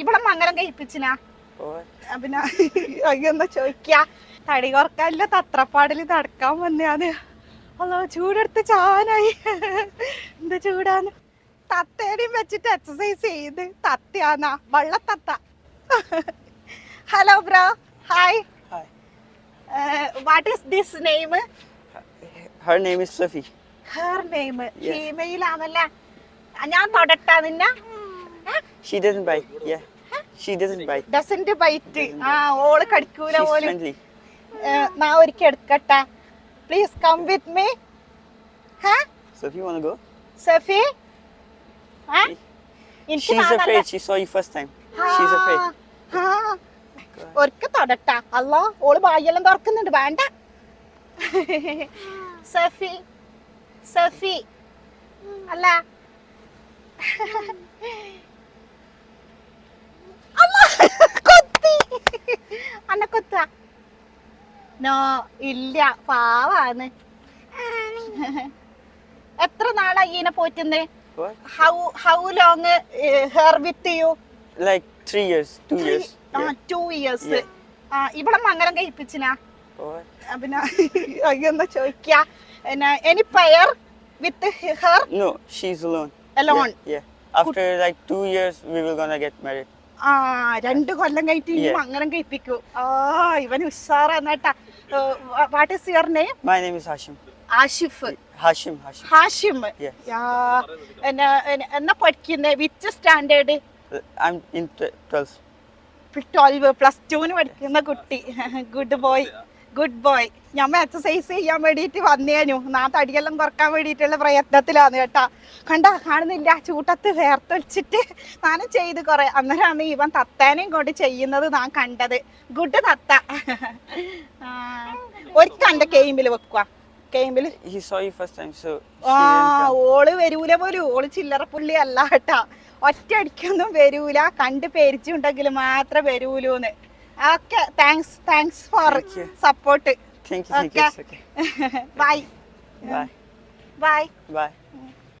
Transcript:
ഇവിടെ മംഗലം കഴിപ്പിച്ചിനാ? ആ, പിന്നെ അയ്യെന്താ ചോദിക്ക? തടി കുറക്കാനില്ല തത്രപ്പാടിൽ നടക്കാൻ വന്നെയാണ് അല്ലോ ചൂടെടുത്ത് ചാനായി എന്താ ചൂടാന്ന്? തത്തേനെയും വെച്ചിട്ട് എക്സസൈസ് ചെയ്ത് തത്തയാന്നാ വള്ളത്തത്ത. Hello bro hi. What is this name her name is Sophie her name. Female ആണല്ലേ? ഞാൻ തൊടട്ടാ നിന്നെ. She doesn't bite. Yeah. She doesn't bite. Doesn't bite ആ ഓൾ കടിക്കൂല പോലും. നാ ഒരിക്കൽ എടുക്കട്ടെ പ്ലീസ് കം വിത്ത് മീ ഹാ Sophie, wanna go? സഫി? എനിക്ക് She's നാളെ- afraid. She saw you first time. She's afraid. ആ, ആ. ഒരിക്കൽ തൊടട്ടാ അല്ലോ ഓൾ വായെല്ലാം തുറക്കുന്നുണ്ട് വേണ്ട സഫി സഫി അല്ലാ, നോ ഇല്ല പാവാണ് എത്ര നാളായി ഇനെ പോറ്റുന്നത് how how long her with you like 3 years 2 years 2 years ആ ഇവിടെ മംഗലം കഴിപ്പിച്ചിനാ? അപ്പന അയ്യന്ന any pair with her no she alone alone yeah after like 2 years we will gonna get married ആ രണ്ട് കൊല്ലം കഴിഞ്ഞിട്ട് ഇനി അങ്ങനെ കഴിപ്പിക്കൂ ആ ഇവൻ ഉഷാറാന്നേട്ടാ what is your name my name. Ashif. Hashim. Hashim yeah, എന്ന- പഠിക്കുന്നേ? Which standard I am in tw- 12th. Twelve plus ടുവിന് പഠിക്കുന്ന കുട്ടി. ഗുഡ് ബോയ് ഗുഡ് ബോയ് ഞമ്മ എക്സസൈസ് ചെയ്യാൻ വേണ്ടിയിട്ട് വന്നേനു. നാ തടിയെല്ലാം കുറയ്ക്കാൻ വേണ്ടിയിട്ടുള്ള പ്രയത്നത്തിലാണ് കേട്ടാ. കണ്ട കാണുന്നില്ല. ചൂട്ടത്ത് വേർത്തൊലിച്ചിട്ട് നാനും ചെയ്ത് കുറെ. അന്നേരമാണ് ഇവൻ തത്തേനെയും കൊണ്ട് ചെയ്യുന്നത് ഞാൻ കണ്ടത്. ഗുഡ് തത്ത. ആ, കെയിമ്പിൽ വെക്കുക ആ ഓൾ വരൂല പോലും. ഓൾ ചില്ലറ പുള്ളി അല്ല കേട്ടാ. ഒറ്റ അടിക്കൊന്നും വരൂല. കണ്ട് പേരിച്ചുണ്ടെങ്കിൽ മാത്രം വരൂലൂന്ന്. Okay thanks thanks for support. Bye Bye. Bye Bye.